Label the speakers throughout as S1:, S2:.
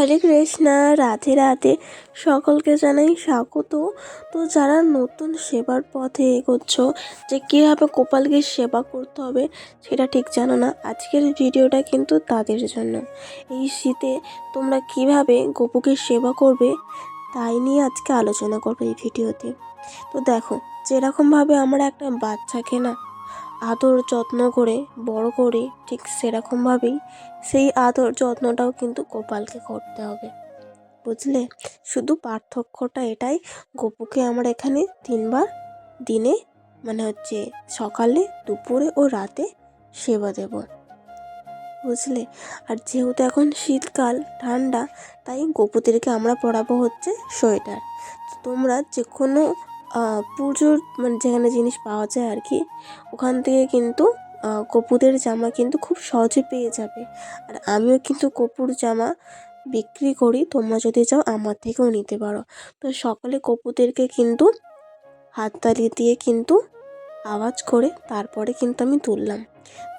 S1: হরে কৃষ্ণা, রাধে রাধে। সকলকে জানাই স্বাগত। তো যারা নতুন সেবার পথে এগোচ্ছ, যে কীভাবে গোপালকে সেবা করতে হবে, সেটা ঠিক জানো না। আজকের ভিডিওটা কিন্তু তাদের জন্য। এই শীতে তোমরা কীভাবে গোপুকে সেবা করবে, তাই নিয়ে আজকে আলোচনা করব এই ভিডিওতে। তো দেখো, যেরকমভাবে আমরা একটা বাচ্চাকে না আদর যত্ন করে, বড় করি ঠিক সেরকমভাবেই সেই আদর যত্নটাও কিন্তু গোপালকে করতে হবে। বুঝলে? শুধু পার্থক্যটা এটাই, গোপুকে আমরা এখানে তিনবার দিনে মানে হচ্ছে সকালে, দুপুরে ও রাতে সেবা দেব। বুঝলে? আর যেহেতু এখন শীতকাল, ঠান্ডা, তাই গোপুদেরকে আমরা পরাবো হচ্ছে সোয়েটার। তোমরা যে কোনো পুজোর মানে যেখানে জিনিস পাওয়া যায় আর কি, ওখান থেকে কিন্তু কপুদের জামা কিন্তু খুব সহজে পেয়ে যাবে। আর আমিও কিন্তু কপুর জামা বিক্রি করি, তোমরা যদি চাও আমার থেকেও নিতে পারো। তো সকালে কপুদেরকে কিন্তু হাততালি দিয়ে কিন্তু আওয়াজ করে, তারপরে কিন্তু আমি তুললাম।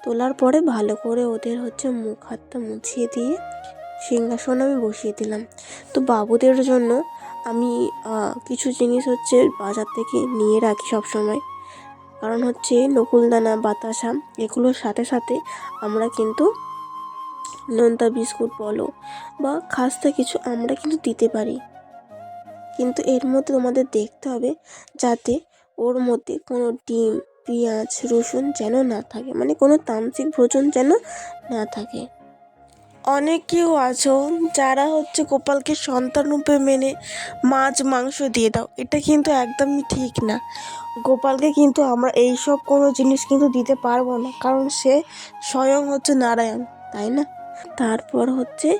S1: তোলার পরে ভালো করে ওদের হচ্ছে মুখ হাতটা মুছিয়ে দিয়ে সিংহাসন আমি বসিয়ে দিলাম। তো বাবুদের জন্য আমি কিছু জিনিস হচ্ছে বাজার থেকে নিয়ে রাখি সব সময় কারণ হচ্ছে নকুলদানা, বাতাসা, এগুলোর সাথে সাথে আমরা কিন্তু নোনতা বিস্কুট বলো বা খাস্তা কিছু আমরা কিন্তু দিতে পারি। কিন্তু এর মধ্যে তোমাদের দেখতে হবে যাতে ওর মধ্যে কোনো ডিম, পেঁয়াজ, রসুন যেন না থাকে। মানে কোনো তামসিক ভোজন যেন না থাকে। অনেকেও আছো যারা হচ্ছে গোপালকে সন্তান রূপে মেনে মাছ, মাংস দিয়ে দাও। এটা কিন্তু একদমই ঠিক না। গোপালকে কিন্তু আমরা এই সব কোনো জিনিস কিন্তু দিতে পারব না, কারণ সে স্বয়ং হচ্ছে নারায়ণ, তাই না? তারপর হচ্ছে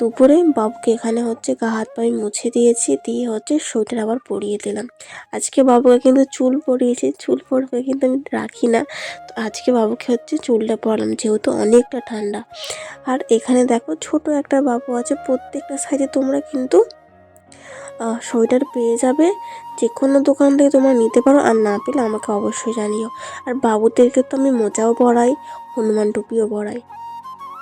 S1: দুপুরে বাবুকে এখানে হচ্ছে গা হাত পায়ে মুছে দিয়েছি, দিয়ে হচ্ছে সোয়েটার আবার পরিয়ে দিলাম। আজকে বাবুকে কিন্তু চুল পরিয়েছি, চুল পরবে কিন্তু আমি রাখি না। তো আজকে বাবুকে হচ্ছে চুলটা পরালাম, যেহেতু অনেকটা ঠান্ডা। আর এখানে দেখো ছোট একটা বাবু আছে, প্রত্যেকটা সাইজে তোমরা কিন্তু সোয়েটার পেয়ে যাবে। যে কোনো দোকান থেকে তোমরা নিতে পারো, আর না পেলে আমাকে অবশ্যই জানিও। আর বাবুদেরকে তো আমি মোজাও পরাই, হনুমান টুপিও পরাই।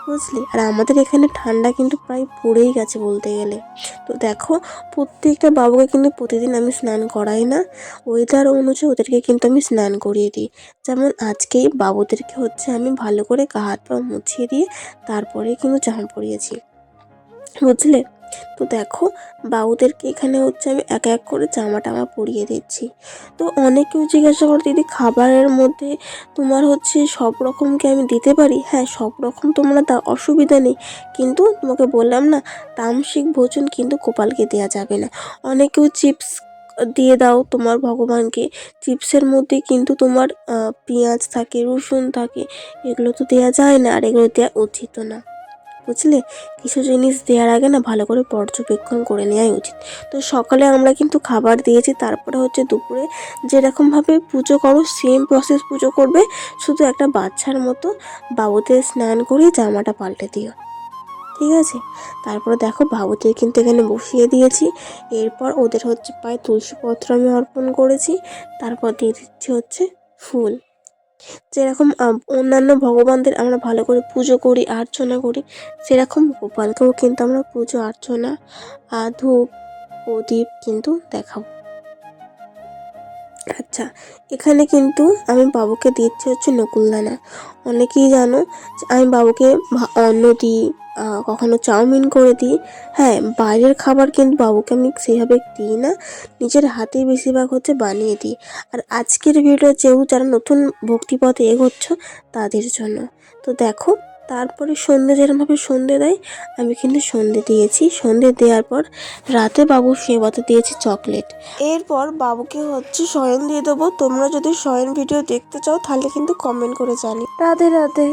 S1: বুঝলি? আর আমাদের এখানে ঠান্ডা কিন্তু প্রায় পড়েই গেছে বলতে গেলে। তো দেখো, প্রত্যেকটা বাবুকে কিন্তু প্রতিদিন আমি স্নান করাই না। ওয়েদার অনুযায়ী ওদেরকে কিন্তু আমি স্নান করিয়ে দিই। যেমন আজকেই বাবুদেরকে হচ্ছে আমি ভালো করে গা হাত পা মুছিয়ে দিয়ে তারপরে কিন্তু জামা পরিয়েছি। বুঝলে? তো দেখো, বাবুদেরকে এখানে হচ্ছে আমি এক এক করে জামা টামা পরিয়ে দিচ্ছি। তো অনেকেও জিজ্ঞাসা করে, দিদি, খাবারের মধ্যে তোমার হচ্ছে সব রকমকে আমি দিতে পারি? হ্যাঁ সব রকম তোমরা দাও, অসুবিধা নেই। কিন্তু তোমাকে বললাম না, তামসিক ভোজন কিন্তু গোপালকে দেওয়া যাবে না। অনেকেও চিপস দিয়ে দাও তোমার ভগবানকে। চিপসের মধ্যে কিন্তু তোমার পেঁয়াজ থাকে, রসুন থাকে, এগুলো তো দেওয়া যায় না, আর এগুলো দেওয়া উচিত না। বুঝলে? কিছু জিনিস দেওয়ার আগে না ভালো করে পর্যবেক্ষণ করে নেওয়াই উচিত। তো সকালে আমরা কিন্তু খাবার দিয়েছি, তারপরে হচ্ছে দুপুরে যেরকমভাবে পুজো করো সেম প্রসেস পুজো করবে, শুধু একটা বাচ্চার মতো বাবুদের স্নান করিয়ে জামাটা পাল্টে দিও। ঠিক আছে? তারপরে দেখো বাবুদের কিন্তু এখানে বসিয়ে দিয়েছি। এরপর ওদের হচ্ছে পায়ে তুলসীপত্র আমি অর্পণ করেছি। তারপর দিয়ে দিচ্ছি হচ্ছে ফুল। যেরকম অন্যান্য ভগবানদের আমরা ভালো করে পুজো করি, আর্চনা করি, সেরকম গোপালকেও কিন্তু আমরা পুজো অর্চনা ধূপ, প্রদীপ কিন্তু দেখাবো। আচ্ছা এখানে কিন্তু আমি বাবুকে দিচ্ছি হচ্ছে নকুলদানা। অনেকেই জানো আমি বাবুকে অন্ন দিই কখনো চাউমিন করে দিই। হ্যাঁ বাইরের খাবার কিন্তু বাবুকে আমি সেইভাবে দিই না। নিজের হাতেই বেশিরভাগ হচ্ছে বানিয়ে দিই। আর আজকের ভিডিও যেও যারা নতুন ভক্তিপথে এগোচ্ছ, তাদের জন্য। তো দেখো, তারপরে সন্ধে যেরকমভাবে সন্ধে দেয়, আমি কিন্তু সন্ধে দিয়েছি। সন্ধে দেওয়ার পর রাতে বাবু সেবাতে দিয়েছি চকলেট। এরপর বাবুকে হচ্ছে শয়ন দিয়ে দেবো। তোমরা যদি শয়ন ভিডিও দেখতে চাও, তাহলে কিন্তু কমেন্ট করে জানি রাধে রাধে।